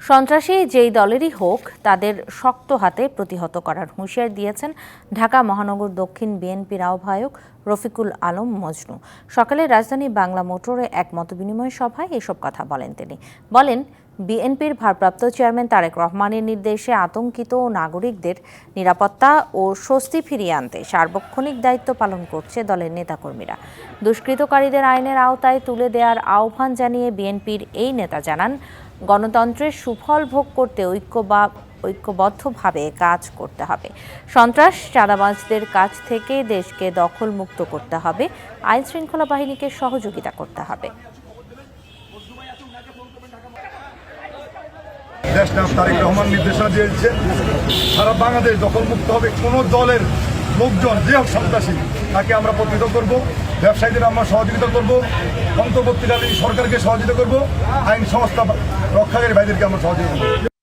সন্ত্রাসী যেই দলেরই হোক, তাদের শক্ত হাতে প্রতিহত করার হুঁশিয়ার দিয়েছেন ঢাকা মহানগর দক্ষিণ বিএনপির আহ্বায়ক রফিকুল আলম মজনু। সকালে রাজধানী বাংলা মোটরে এক মতবিনিময় সভায় এসব কথা বলেন তিনি। বলেন বিএনপির ভারপ্রাপ্ত চেয়ারম্যান তারেক রহমানের নির্দেশে আতঙ্কিত নাগরিকদের নিরাপত্তা ও স্বস্তি ফিরিয়ে আনতে সার্বক্ষণিক দায়িত্ব পালন করছে দলের নেতাকর্মীরা। দুষ্কৃতকারীদের আইনের আওতায় তুলে দেওয়ার আহ্বান জানিয়ে বিএনপির এই নেতা জানান, গণতন্ত্রের সুফল ভোগ করতে ঐক্য বা ঐক্যবদ্ধভাবে কাজ করতে হবে। সন্ত্রাস চাঁদাবাজদের কাছ থেকে দেশকে দখলমুক্ত করতে হবে। আইন শৃঙ্খলা বাহিনীকে সহযোগিতা করতে হবে। দেশ নাম তারেক রহমান নির্দেশনা দিয়েছে। সারা বাংলাদেশ দখলমুক্ত হবে। কোনো দলের লোকজন, যে হোক সন্ত্রাসী, তাকে আমরা প্রতিহত করব, ব্যবসায়ীদের আমরা সহযোগিতা করব, অন্তর্বর্তীকালীন সরকারকে সহযোগিতা করব, আইন সংস্থা রক্ষাকারী ভাইদেরকে আমরা সহযোগিতা করব।